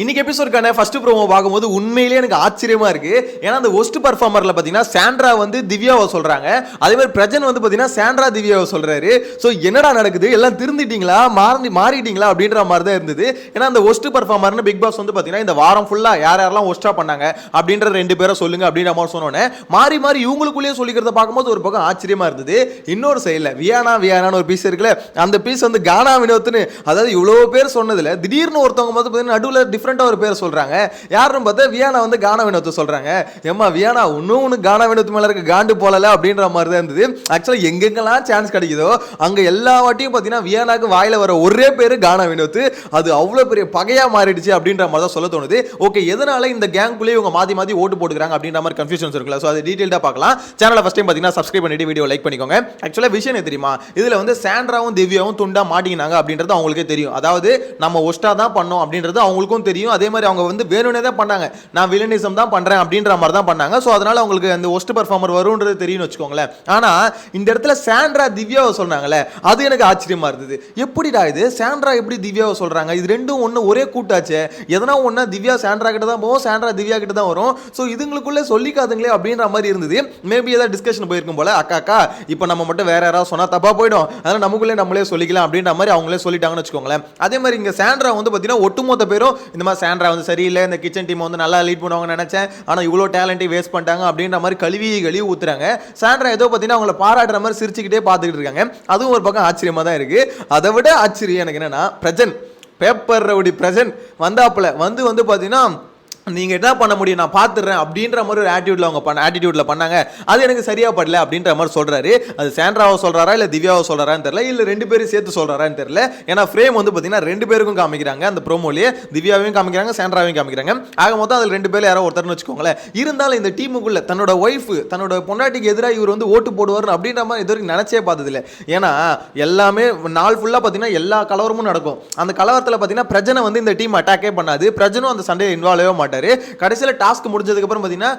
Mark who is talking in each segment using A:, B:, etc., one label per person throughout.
A: இன்னைக்கு எபிசோடுக்கான first promo பார்க்கும்போது உண்மையிலேயே எனக்கு ஆச்சரியமா இருக்கு. ஏன்னா அந்த ஒஸ்ட் பர்ஃபார்மர்ல பார்த்தீங்கன்னா சாண்ட்ரா வந்து திவ்யாவை சொல்றாங்க. அதே மாதிரி பிரஜன் வந்து பார்த்தீங்கன்னா சாண்ட்ரா திவ்யாவை சொல்றாரு. ஸோ என்னடா நடக்குது? எல்லாம் திருந்திட்டீங்களா? மாறி மாறிட்டீங்களா? அப்படின்ற மாதிரி தான் இருந்தது. ஏன்னா அந்த ஒஸ்ட் பர்ஃபார்மர்னு பிக் பாஸ் வந்து பார்த்தீங்கன்னா இந்த வாரம் ஃபுல்லாக யார் யாரெல்லாம் ஒஸ்டா பண்ணாங்க அப்படின்ற ரெண்டு பேரை சொல்லுங்க அப்படின்ற மாதிரி சொன்னோன்னே மாறி மாறி இவங்களுக்குள்ளேயே சொல்லிக்கிறத பார்க்கும்போது ஒரு பக்கம் ஆச்சரியமா இருந்தது. இன்னொரு சைடில் வியானா வியானான்னு ஒரு பீஸ் இருக்குல்ல அந்த பீஸ் வந்து கானா வினோத்னு அதாவது இவ்வளோ பேர் சொன்னதில் திடீர்னு ஒருத்தவங்க வந்து பார்த்தீங்கன்னா நடுவில் டிஃப்ரெண்ட்டாக ஒரு பேர் சொல்கிறாங்க யாருன்னு பார்த்தா வியானா வந்து கானா வினோத்தை சொல்கிறாங்க ஏம்மா வியானா இன்னும் ஒன்று கானா வினோத்து மேலே இருக்க காண்டு போகல அப்படின்ற மாதிரி தான் இருந்தது. ஆக்சுவலாக எங்கெங்கெல்லாம் சான்ஸ் கிடைக்குதோ அங்கே எல்லா வாட்டியும் பார்த்தீங்கன்னா வியானாக்கு வாயில் வர ஒரே பேர் கானா வினோத்து அது அவ்வளோ பெரிய பகையாக மாறிடுச்சு அப்படின்ற மாதிரி தான் சொல்ல தோணுது. ஓகே எதனால இந்த கேங்குள்ளே இவங்க மாற்றி மாற்றி ஓட்டு போட்டுக்கிறாங்க அப்படின்ற மாதிரி கன்ஃபியூஷன்ஸ் இருக்குல்ல. ஸோ அது டீட்டெயில்டாக பார்க்கலாம். சேனலை ஃபஸ்ட் டைம் பார்த்தீங்கன்னா சப்ஸ்கிரைப் பண்ணிட்டு வீடியோ லைக் பண்ணிக்கோங்க. ஆக்சுவலாக விஷயம் தெரியுமா? இதில் வந்து சாண்ட்ராவும் திவ்யாவும் துண்டா மாட்டிக்கினாங்க அப்படின்றது அவங்களுக்கே தெரியும். அதாவது நம்ம ஒஸ்டா தான் பண்ணோம் அப்படின்றது அவங்களுக்கும் தெரியும். அதே மாதிரி அவங்க வந்து வேணும்னே தான் பண்ணாங்க. நான் வில்லனிசம் தான் பண்றேன் அப்படின்ற மாதிரி தான் பண்ணாங்க. ஸோ அதனால அவங்களுக்கு அந்த ஒஸ்ட் பர்ஃபார்மர் வரும்ன்றது தெரியும்னு வச்சுக்கோங்களேன். ஆனா இந்த இடத்துல சாண்ட்ரா திவ்யாவை சொன்னாங்களே அது எனக்கு ஆச்சரியமா இருந்தது. எப்படிடா இது? சாண்ட்ரா எப்படி திவ்யாவை சொல்றாங்க? இது ரெண்டும் ஒன்று ஒரே கூட்டாச்சு. எதனா ஒன்றா திவ்யா சாண்ட்ரா கிட்ட தான் போகும் சாண்ட்ரா திவ்யா கிட்ட தான் வரும். ஸோ இதுங்களுக்குள்ளே சொல்லிக்காதுங்களே அப்படின்ற மாதிரி இருந்தது. மேபி ஏதாவது டிஸ்கஷன் போயிருக்கும் போல அக்கா அக்கா இப்போ நம்ம மட்டும் வேற யாராவது சொன்னா தப்பா போயிடும். அதனால நமக்குள்ளே நம்மளே சொல்லிக்கலாம் அப்படின்ற மாதிரி அவங்களே சொல்லிட்டாங்கன்னு வச்சுக்கோங்களேன். அதே மாதிரி இங்கே சாண்ட்ரா வந்து பார்த்தீங்கன்னா ஒட்டுமொத்த பேரும் இந்த மாதிரி சாண்ட்ரா வந்து சரியில்லை இந்த கிச்சன் டீம் வந்து நல்லா லீட் பண்ணுவாங்கன்னு நினச்சேன். ஆனால் இவ்வளோ டேலண்ட்டை வேஸ்ட் பண்ணிட்டாங்க அப்படின்ற மாதிரி கழுவி கழுவி ஊத்துறாங்க. சாண்ட்ரா ஏதோ பார்த்தீங்கன்னா அவங்கள பாராட்டுற மாதிரி சிரிச்சுக்கிட்டே பார்த்துக்கிட்டு இருக்காங்க. அதுவும் ஒரு பக்கம் ஆச்சரியமாக தான் இருக்குது அதை விட ஆச்சரியம் எனக்கு என்னென்னா பிரஜன் பேப்பர் ரவுடி பிரஜன் வந்தாப்புல வந்து வந்து பார்த்தீங்கன்னா நீங்கள் என்ன பண்ண முடியும்? நான் பார்த்துடுறேன் அப்படின்ற மாதிரி ஒரு ஆட்டிடியூடில் அவங்க பண்ண ஆட்டிடியூடில் பண்ணாங்க. அது எனக்கு சரியாக படல அப்படின்ற மாதிரி சொல்கிறாரு அது சாண்ட்ராவை சொல்கிறாரா இல்லை திவ்யாவை சொல்கிறான்னு தெரியல. இல்லை ரெண்டு பேரும் சேர்த்து சொல்கிறாரான்னு தெரியல. ஏன்னா ஃப்ரேம் வந்து பார்த்தீங்கன்னா ரெண்டு பேருக்கும் காமிக்கிறாங்க. அந்த ப்ரோமோலேயே திவ்யாவையும் காமிக்கிறாங்க சேண்ட்ராவையும் காமிக்கிறாங்க. ஆக மொத்தம் அதில் ரெண்டு பேரும் யாரோ ஒருத்தர்னு வச்சுக்கோங்களேன். இருந்தாலும் இந்த டீமுக்குள்ளே தன்னோட ஒய்ஃப் தன்னோட பொண்டாட்டிக்கு எதிராக இவர் வந்து ஓட்டு போடுவார் அப்படின்ற மாதிரி இது வரைக்கும் நினச்சே பார்த்ததில்ல. ஏன்னா எல்லாமே நாள் ஃபுல்லாக பார்த்தீங்கன்னா எல்லா கலவரமும் நடக்கும். அந்த கலவரத்தில் பார்த்தீங்கன்னா பிரஜனை வந்து இந்த டீம் அட்டாக்கே பண்ணாது. பிரஜனும் அந்த சண்டையை இன்வால்வே மாட்டாரு. கடைசியில் டாஸ்க் முடிஞ்சதுக்கப்புறம் பார்த்தீங்கன்னா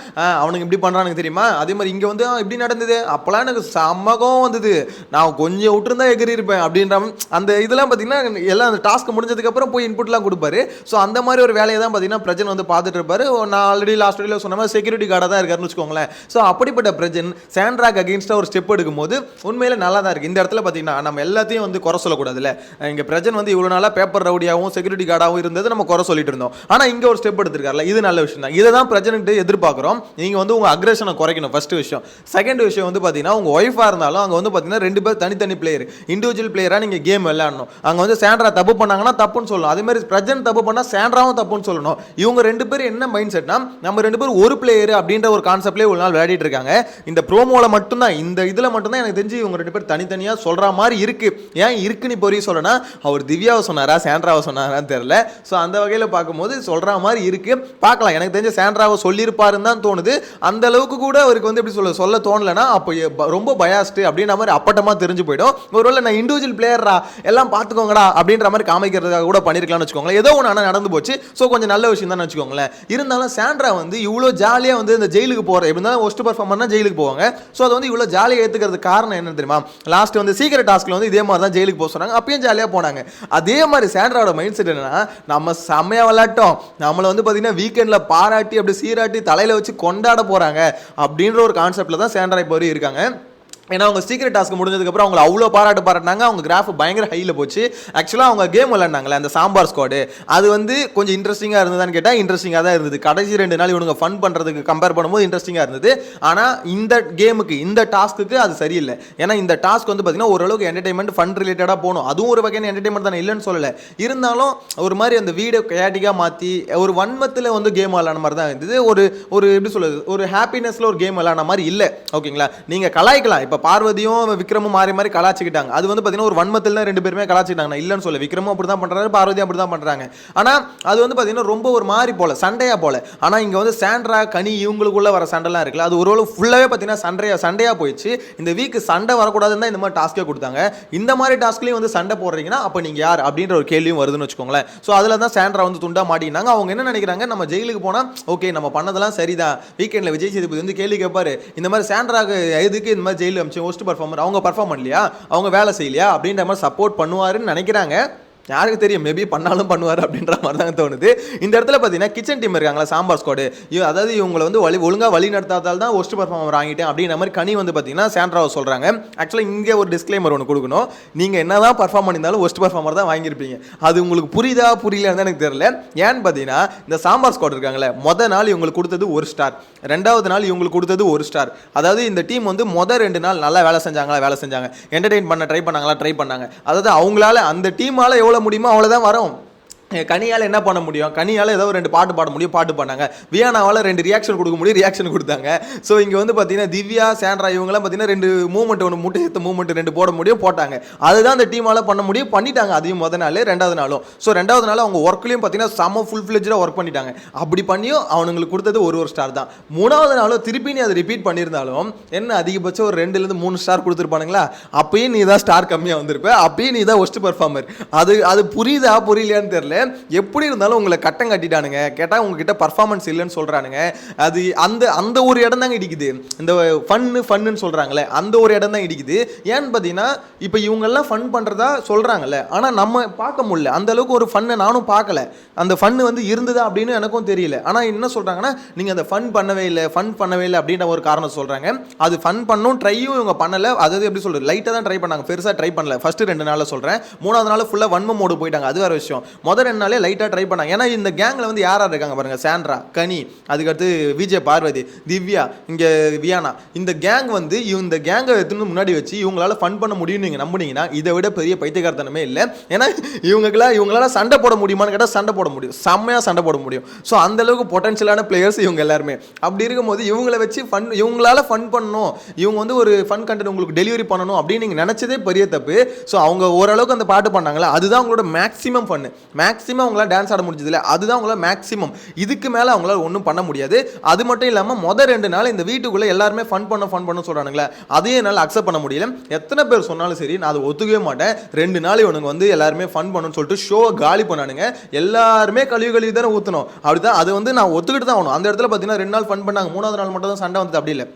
A: அவனுக்கு இப்படி பண்றானுங்க தெரியுமா? அதே மாதிரி இங்கே வந்து இப்படி நடந்தது. அப்போலாம் எனக்கு செம்மகம் வந்தது. நான் கொஞ்சம் விட்டுருந்தா எகிரி இருப்பேன் அப்படின்ற அந்த இதெல்லாம் பார்த்தீங்கன்னா எல்லாம் அந்த டாஸ்க் முடிஞ்சதுக்கு அப்புறம் போய் இன்புட்லாம் கொடுப்பாரு. ஸோ அந்த மாதிரி ஒரு வேலையை தான் பார்த்தீங்கன்னா பிரஜன் வந்து பார்த்துட்டு இருப்பாரு. நான் ஆல்ரெடி லாஸ்ட் வீடியோ சொன்ன மாதிரி செக்யூரிட்டி கார்டாக தான் இருக்காருன்னு வச்சுக்கோங்களேன். ஸோ அப்படிப்பட்ட பிரஜன் சாண்ட்ராக் அகேன்ஸ்டாக ஒரு ஸ்டெப் எடுக்கும்போது உண்மையில நல்லா தான் இருக்குது இந்த இடத்துல பார்த்தீங்கன்னா நம்ம எல்லாத்தையும் வந்து குறை சொல்லக்கூடாதுல்ல. இங்கே பிரஜன் வந்து இவ்வளோ நாளாக பேப்பர் ரவுடியாகவும் செக்யூரிட்டி கார்டாகவும் இருந்தது நம்ம குறை சொல்லிட்டு இருந்தோம். ஆனால் இங்கே ஒரு ஸ்டெப் எடுத்திருக்காருல இது நல்ல விஷயம் தான். இதை தான் பிரச்சனைட்டு எதிர்பார்க்குறோம். நீங்கள் வந்து உங்கள் அக்ரஷனை குறைக்கணும் ஃபஸ்ட்டு விஷயம். செகண்ட் விஷயம் வந்து பார்த்தீங்கன்னா உங்கள் ஒய்ஃபாக இருந்தாலும் அங்கே வந்து பார்த்தீங்கன்னா ரெண்டு பேர் தனித்தனி பிளேயர் இண்டிவிஜுவல் பிளேயராக நீங்கள் கேம் விளையாடணும். அங்கே வந்து சேண்ட்ரா தப்பு பண்ணாங்கன்னா தப்புன்னு சொல்லணும். அதே மாதிரி பிரஜன் தப்பு பண்ணால் சேண்ட்ராவும் தப்புன்னு சொல்லணும். இவங்க ரெண்டு பேரும் என்ன மைண்ட் செட்னா நம்ம ரெண்டு பேரும் ஒரு பிளேயர் அப்படின்ற ஒரு கான்செப்ட்லேயே ஒரு நாள் விளையாடிட்டு இருக்காங்க. இந்த ப்ரோமோவில் மட்டும்தான் இந்த இதில் மட்டும்தான் எனக்கு தெரிஞ்சு இவங்க ரெண்டு பேர் தனித்தனியாக சொல்கிற மாதிரி இருக்கு. ஏன் இருக்குன்னு இப்போ வரையும் சொல்லனா அவர் திவ்யாவை சொன்னாரா சேண்ட்ராவை சொன்னாரான்னு தெரியல. ஸோ அந்த வகையில் பார்க்கும்போது சொல்கிற மாதிரி இருக்குது பார்க்கலாம். எனக்கு தெரிஞ்ச சாண்ட்ராவை சொல்லியிருப்பாருன்னு தான் தோணுது. அந்த அளவுக்கு கூட அவருக்கு வந்து எப்படி சொல்ல சொல்ல தோணலைன்னா அப்போ ரொம்ப பயாஸ்ட்டு அப்படின்ற மாதிரி அப்பட்டமாக தெரிஞ்சு போயிடும். ஒருவேளை நான் இண்டிவிஜுவல் பிளேயரா எல்லாம் பார்த்துக்கோங்கடா அப்படின்ற மாதிரி காமிக்கிறதுக்காக கூட பண்ணியிருக்கலாம்னு வச்சுக்கோங்களேன். ஏதோ ஒன்று ஆனால் நடந்து போச்சு. ஸோ கொஞ்சம் நல்ல விஷயம் தான் வச்சுக்கோங்களேன். இருந்தாலும் சாண்ட்ரா வந்து இவ்வளோ ஜாலியாக வந்து இந்த ஜெயிலுக்கு போகிற எப்படி இருந்தாலும் ஒஸ்ட் பர்ஃபார்மர்னா ஜெயிலுக்கு போவாங்க. ஸோ அதை வந்து இவ்வளோ ஜாலியாக ஏற்றுக்கிறதுக்கு காரணம் என்ன தெரியுமா? லாஸ்ட் வந்து சீக்கிரம் டாஸ்க்கில் வந்து இதே மாதிரி தான் ஜெயிலுக்கு போக சொன்னாங்க. அப்பயும் ஜாலியாக போனாங்க. அதே மாதிரி சாண்ட்ராவோட மைண்ட் செட் என்னன்னா நம்ம செம்மையாக விளாட்டோம் நம்மளை வந்து பார்த்தீங்கன்னா வீக்கெண்டில் பாராட்டி அப்படி சீராட்டி தலையில் வச்சு கொண்டாட போகிறாங்க அப்படின்ற ஒரு கான்செப்டில் தான் சாண்ட்ரா இப்போ இருக்காங்க. ஏன்னா அவங்க சீக்கிரம் டாஸ்க் முடிஞ்சதுக்கப்புறம் அவங்கள அவ்வளோ பாராட்டு பாராட்டினாங்க. அவங்க கிராஃப் பயங்கர ஹையில் போச்சு. ஆக்சுவலாக அவங்க கேம் விளாண்டாங்களே அந்த சாம்பார் ஸ்குவாடு அது வந்து கொஞ்சம் இன்ட்ரெஸ்டிங்காக இருந்ததான்னு கேட்டால் இன்ட்ரெஸ்டிங்காக தான் இருந்தது. கடைசி ரெண்டு நாள் இவனுங்க ஃபன் பண்ணுறதுக்கு கம்பேர் பண்ணும்போது இன்ட்ரெஸ்டிங்காக இருந்தது. ஆனால் இந்த கேமுக்கு இந்த டாஸ்க்குக்கு அது சரியில்லை. ஏன்னா இந்த டாஸ்க் வந்து பார்த்தீங்கன்னா ஓரளவுக்கு என்டர்டைன்மெண்ட் ஃபன் ரிலேட்டடாக போகணும். அதுவும் ஒரு வகையான என்டர்டைன்மெண்ட் தானே இல்லைன்னு சொல்லலை. இருந்தாலும் ஒரு மாதிரி அந்த வீடியோ கேட்டிக்காக மாற்றி ஒரு வன்மத்தில் வந்து கேம் விளாட மாதிரி தான் இருந்தது. ஒரு ஒரு எப்படி சொல்லுது ஒரு ஹாப்பினஸில் ஒரு கேம் விளாட மாதிரி இல்லை. ஓகேங்களா? நீங்கள் கலாய்க்கலாம். இப்போ பார்வதியும் விக்ரமும் மாறி மாறி கலாச்சிக்கிட்டாங்க. அது வந்து பார்த்தீங்கன்னா ஒரு வன்மத்தில் தான் ரெண்டு பேருமே கலாச்சிக்கிட்டாங்க. இல்லைன்னு சொல்ல விக்ரமும் அப்படி தான் பண்ணுறாரு பார்வதியும் அப்படி தான் பண்ணுறாங்க ஆனால் அது வந்து பார்த்தீங்கன்னா ரொம்ப ஒரு மாதிரி போல சண்டையாக போல. ஆனால் இங்கே வந்து சாண்ட்ரா கனி இவங்களுக்குள்ளே வர சண்டைலாம் இருக்குல்ல அது ஒரு ஃபுல்லாகவே பார்த்தீங்கன்னா சண்டையாக சண்டையாக போயிடுச்சு. இந்த வீக் சண்டை வரக்கூடாதுன்னு தான் இந்த மாதிரி டாஸ்க்கே கொடுத்தாங்க. இந்த மாதிரி டாஸ்க்லேயும் வந்து சண்டை போடுறீங்கன்னா அப்போ நீங்கள் யார்? அப்படின்ற ஒரு கேள்வியும் வருதுன்னு வச்சுக்கோங்களேன். ஸோ அதில் தான் சாண்ட்ரா வந்து துண்டா மாட்டினாங்க அவங்க என்ன நினைக்கிறாங்க? நம்ம ஜெயிலுக்கு போனால் ஓகே நம்ம பண்ணதெல்லாம் சரிதான். வீக்கெண்டில் விஜய் சேதுபதி வந்து கேள்வி கேட்பாரு. இந்த மாதிரி சாண்ட்ராக்கு எதுக்கு இந்த மாதிரி ஜெயிலில் அமிச்சு ஒஸ்ட் பர்ஃபார்மர் அவங்க பர்ஃபார்ம் பண்ணலையா? அவங்க வேலை செய்யலையா? அப்படின்ற மாதிரி சப்போர்ட் பண்ணுவாருன்னு நினைக்கிறாங்க. யாருக்கு தெரியும்? மேபி பண்ணாலும் பண்ணுவார் அப்படின்ற மாதிரி தான் தோணுது. இந்த இடத்துல பார்த்தீங்கன்னா கிச்சன் டீம் இருக்காங்களா? சாம்பார் ஸ்குவாடு அதாவது இவங்களை வந்து வழி ஒழுங்காக வழி நடத்தாதால் தான் ஒஸ்ட் பர்ஃபார்மர் வாங்கிட்டேன் அப்படின்ற மாதிரி கனி வந்து பார்த்தீங்கன்னா சாண்ட்ராவை சொல்கிறாங்க ஆக்சுவலாக இங்கே ஒரு டிஸ்க்ளைமர் ஒன்று கொடுக்கணும். நீங்கள் என்ன தான் பர்ஃபார்ம் பண்ணியிருந்தாலும் ஒஸ்ட் பர்ஃபார்மர் தான் வாங்கியிருப்பீங்க. அது உங்களுக்கு புரியுதா புரியலன்னு எனக்கு தெரியல. ஏன்னு பார்த்தீங்கன்னா இந்த சாம்பார் ஸ்குவாட் இருக்காங்களே மொதல் நாள் இவங்களுக்கு கொடுத்தது ஒரு ஸ்டார் ரெண்டாவது நாள் இவங்களுக்கு கொடுத்தது ஒரு ஸ்டார் அதாவது இந்த டீம் வந்து மொதல் ரெண்டு நாள் நல்லா வேலை செஞ்சாங்களா வேலை செஞ்சாங்க. என்டர்டெயின் பண்ண ட்ரை பண்ணாங்களா ட்ரை பண்ணாங்க. அதாவது அவங்களால அந்த டீமால் எவ்வளோ முடியுமோ அவ்வளோதான் வரும். கனியால் என்ன பண்ண முடியும்? கனியால் ஏதோ ஒரு ரெண்டு பாட்டு பாட முடியும் பாட்டு பண்ணாங்க வியானாவால் ரெண்டு ரியாக்ஷன் கொடுக்க முடியும் ரியாக்ஷன் கொடுத்தாங்க. ஸோ இங்கே வந்து பார்த்தீங்கன்னா திவ்யா சாண்ட்ரா இவங்கெல்லாம் பார்த்தீங்கன்னா ரெண்டு மூமெண்ட் ஒன்று முட்டை ஏற்ற மூமெண்ட் ரெண்டு போட முடியும் போட்டாங்க. அதுதான் அந்த டீமால் பண்ண முடியும் பண்ணிட்டாங்க. அதையும் முத நாள் ரெண்டாவது நாளும். ஸோ ரெண்டாவது நாள் அவங்க ஒர்க்லையும் பார்த்தீங்கன்னா செம்ம ஃபுல் ஃபிளெஜாக ஒர்க் பண்ணிட்டாங்க. அப்படி பண்ணியும் அவனுங்களுக்கு கொடுத்தது ஒரு ஒரு ஸ்டார் தான். மூணாவது நாளும் திருப்பி நீ அதை ரிப்பீட் பண்ணியிருந்தாலும் என்ன அதிகபட்சம் ஒரு ரெண்டுலேருந்து மூணு ஸ்டார் கொடுத்துருப்பானுங்களா? அப்பயும் நீ தான் ஸ்டார் கம்மியாக வந்திருப்ப அப்பயும் நீ தான் ஒஸ்ட் பர்ஃபார்மர் அது அது புரியுதா புரியலையான்னு தெரியல. எப்படி இருந்தாலும் உங்களை கட்டம் கட்டிட்டானுங்க. கேட்டால் உங்ககிட்ட பர்ஃபார்மன்ஸ் இல்லைன்னு சொல்கிறானுங்க அது அந்த அந்த ஒரு இடம் தாங்க இடிக்குது. இந்த ஃபன்னு ஃபன்னுன்னு சொல்கிறாங்களே அந்த ஒரு இடம் தான் இடிக்குது. ஏன்னு பார்த்தீங்கன்னா இப்போ இவங்கெல்லாம் ஃபன் பண்ணுறதா சொல்கிறாங்கல்ல ஆனால் நம்ம பார்க்க முடியல. அந்த அளவுக்கு ஒரு ஃபன்னை நானும் பார்க்கல. அந்த ஃபன்னு வந்து இருந்ததா அப்படின்னு எனக்கும் தெரியல. ஆனால் என்ன சொல்கிறாங்கன்னா நீங்கள் அந்த ஃபன் பண்ணவே இல்லை ஃபன் பண்ணவே இல்லை அப்படின்ற ஒரு காரணம் சொல்கிறாங்க அது ஃபன் பண்ணும் ட்ரையும் இவங்க பண்ணலை. அதாவது எப்படி சொல்கிறது லைட்டாக தான் ட்ரை பண்ணாங்க. பெருசாக ட்ரை பண்ணல. ஃபஸ்ட்டு ரெண்டு நாளில் சொல்கிறேன் மூணாவது நாள் ஃபுல்லாக வன்ம மோடு போயிட்டாங்க. அது வேறு விஷயம். முதல் ரெண்டு லைட்டாக ட்ரை பண்ணாங்க. ஏன்னா இந்த கேங்கில் வந்து யார் யார் இருக்காங்க பாருங்க? சாண்ட்ரா கனி அதுக்கடுத்து விஜய் பார்வதி திவ்யா இங்கே வியானா. இந்த கேங் வந்து இந்த கேங்கை எடுத்துன்னு முன்னாடி வச்சு இவங்களால ஃபன் பண்ண முடியும்னு நீங்கள் நம்புனீங்கன்னா இதை விட பெரிய பைத்தியக்காரத்தனமே இல்லை. ஏன்னா இவங்களுக்குலாம் இவங்களால சண்டை போட முடியுமான்னு கேட்டால் சண்டை போட முடியும். செம்மையாக சண்டை போட முடியும். ஸோ அந்தளவுக்கு பொட்டன்ஷியலான பிளேயர்ஸ் இவங்க எல்லாருமே. அப்படி இருக்கும்போது இவங்கள வச்சு ஃபன் இவங்களால ஃபன் பண்ணணும். இவங்க வந்து ஒரு ஃபன் கண்டென்ட் உங்களுக்கு டெலிவரி பண்ணணும் அப்படின்னு நீங்கள் நினச்சதே பெரிய தப்பு. ஸோ அவங்க ஓரளவுக்கு அந்த பாட்டு பண்ணாங்களா அதுதான் அவங்களோட மேக்ஸிமம் ஃபன்னு மேக்ஸிமம் அவங்களால டான்ஸ் ஆட முடிஞ்சதில்ல. அதுதான் அவங்களால மேக்ஸிமம் இதுக்கு மேலே அவங்களால ஒன்றும் பண்ண முடியாது. அது மட்டும் இல்லாமல் மொதல் ரெண்டு நாள் இந்த வீட்டுக்குள்ளே எல்லாருமே ஃபன் பண்ண ஃபன் பண்ண சொல்கிறானுங்களே அதையும் என்னால் அக்செப்ட் பண்ண முடியல. எத்தனை பேர் சொன்னாலும் சரி நான் அதை ஒத்துக்கவே மாட்டேன். ரெண்டு நாள் இவனுங்க வந்து எல்லாருமே ஃபன் பண்ணணும்னு சொல்லிட்டு ஷோவை காலி பண்ணானுங்க. எல்லாருமே கழிவு கழிவு தானே ஊற்றணும் அப்படி தான் அது வந்து நான் ஒத்துக்கிட்டு தான் ஆகணும். அந்த இடத்துல பார்த்தீங்கன்னா ரெண்டு நாள் ஃபன் பண்ணாங்க. மூணாவது நாள் மட்டும் தான் சண்டை வந்தது. அப்படி இல்லை.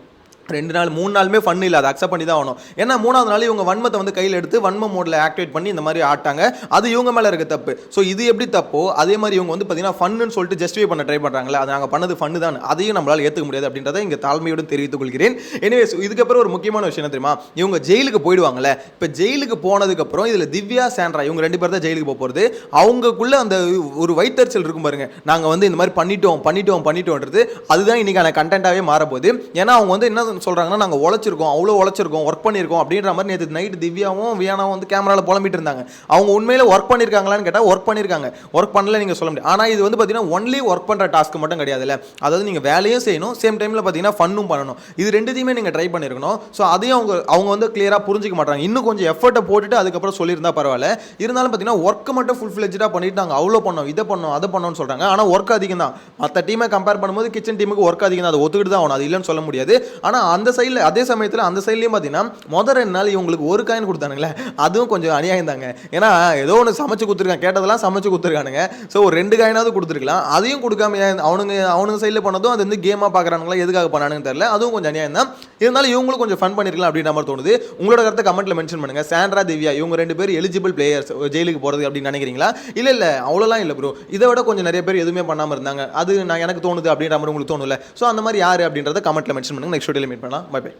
A: ரெண்டு நாள் மூணு நாளுமே ஃபன் இல்லை. அதை அக்செப்ட் பண்ணி தான் ஆகணும். ஏன்னா மூணாவது நாள் இவங்க வன்மத்தை வந்து கையில் எடுத்து வன்ம மோடில் ஆக்டிவேட் பண்ணி இந்த மாதிரி ஆட்டாங்க. அது இவங்க மேலே இருக்க தப்பு. ஸோ இது எப்படி தப்போ அதே மாதிரி இவங்க வந்து பார்த்தீங்கன்னா ஃபன்னு சொல்லிட்டு ஜஸ்டிஃபை பண்ண ட்ரை பண்ணுறாங்களே அது நாங்கள் பண்ணது ஃபன்னு தான். அதையும் நம்மளால் ஏற்றுக்க முடியாது அப்படின்றத இங்கே தாழ்மையுடன் தெரிவித்துக் கொள்கிறேன். எனிவேஸ் இதுக்கப்புறம் ஒரு முக்கியமான விஷயம் என்ன தெரியுமா? இவங்க ஜெயிலுக்கு போயிடுவாங்கல்ல. இப்போ ஜெயிலுக்கு போனதுக்கப்புறம் இதில் திவ்யா சாண்ட்ரா இவங்க ரெண்டு பேர் தான் ஜெயிலுக்கு போக போகிறது அவங்களுக்குள்ள அந்த ஒரு வைத்தறிச்சல் இருக்கும் பாருங்க. நாங்கள் வந்து இந்த மாதிரி பண்ணிட்டோம் பண்ணிட்டோம் பண்ணிட்டோன்றது அதுதான் இன்னைக்கான கண்டென்ட்டாகவே மாறப்போகுது. ஏன்னா அவங்க வந்து என்ன சொல்கிறாங்கன்னா நாங்கள் உழைச்சிருக்கோம் அவ்வளோ உழைச்சிருக்கோம் ஒர்க் பண்ணியிருக்கோம் அப்படின்ற மாதிரி நேற்று நைட்டு திவ்யாவும் வியானாவும் வந்து கேமராவில் புலம்பிட்டு இருந்தாங்க அவங்க உண்மையில் ஒர்க் பண்ணியிருக்காங்களான்னு கேட்டால் ஒர்க் பண்ணியிருக்காங்க. ஒர்க் பண்ணல நீங்கள் சொல்ல முடியும் ஆனால் இது வந்து பார்த்தீங்கன்னா ஒன்லி ஒர்க் பண்ணுற டாஸ்க் மட்டும் கிடையாதுல்ல. அதாவது நீங்கள் வேலையும் செய்யணும் சேம் டைமில் பார்த்தீங்கன்னா ஃபன்னும் பண்ணணும். இது ரெண்டுத்தையுமே நீங்கள் ட்ரை பண்ணியிருக்கணும் ஸோ அதையும் அவங்க அவங்க வந்து கிளியராக புரிஞ்சிக்க மாட்டாங்க. இன்னும் கொஞ்சம் எஃபர்ட்டை போட்டுட்டு அதுக்கப்புறம் சொல்லியிருந்தா பரவாயில்ல. இருந்தாலும் பார்த்தீங்கன்னா ஒர்க்கு மட்டும் ஃபுல் ஃபிளெஜாக பண்ணிட்டு நாங்கள் அவ்வளோ பண்ணோம் இதை பண்ணோம் அதை பண்ணோம்னு சொல்கிறாங்க ஆனால் ஒர்க் அதிகம் தான். மற்ற டீமை கம்பேர் பண்ணும்போது கிச்சன் டீமுக்கு ஒர்க் அதிகம் தான். அதை ஒத்துக்கிட்டு தான் ஆகணும். அது இல்லைன்னு சொல்ல முடியாது. ஆனால் அந்த சைடில் அதே சமயத்தில் அந்த சைட்லேயும் பார்த்தீங்கன்னா முதல் ரெண்டு நாள் இவங்களுக்கு ஒரு காயின் கொடுத்தானுங்களே அதுவும் கொஞ்சம் அநியாயம் தாங்க ஏன்னா ஏதோ ஒன்று சமைச்சு கொடுத்துருக்காங்க கேட்டதெல்லாம் சமைச்சு கொடுத்துருக்கானுங்க. ஸோ ஒரு ரெண்டு காயினாவது கொடுத்துருக்கலாம். அதையும் கொடுக்காம ஏன் அவனுங்க அவனுங்க சைடில் பண்ணதும் அது வந்து கேமாக பார்க்குறானுங்களா எதுக்காக பண்ணானுன்னு தெரியல. அதுவும் கொஞ்சம் அநியாயம் தான் இருந்தாலும் இவங்களும் கொஞ்சம் ஃபன் பண்ணிருக்கலாம் அப்படின்ற மாதிரி தோணுது. உங்களோட கருத்தை கமெண்ட்ல மென்ஷன் பண்ணுங்க. சாண்ட்ரா திவ்யா இவங்க ரெண்டு பேர் எலிஜிபிள் பிளேயர்ஸ் ஜெயிலுக்கு போகிறது அப்படின்னு நினைக்கிறீங்களா? இல்லை இல்லை அவ்வளோலாம் இல்லை ப்ரோ இதை விட கொஞ்சம் நிறைய பேர் எதுவுமே பண்ணாமல் இருந்தாங்க. அது நான் எனக்கு தோணுது அப்படின்ற மாதிரி உங்களுக்கு தோணுல ஸோ அந்த மாதிரி யார் அப்படின்றத கமெண்ட்ல மென்ஷன் பண்ணுங்க. நெக்ஸ்ட் வீடியோவில் மீட் பண்ணலாம். Bye by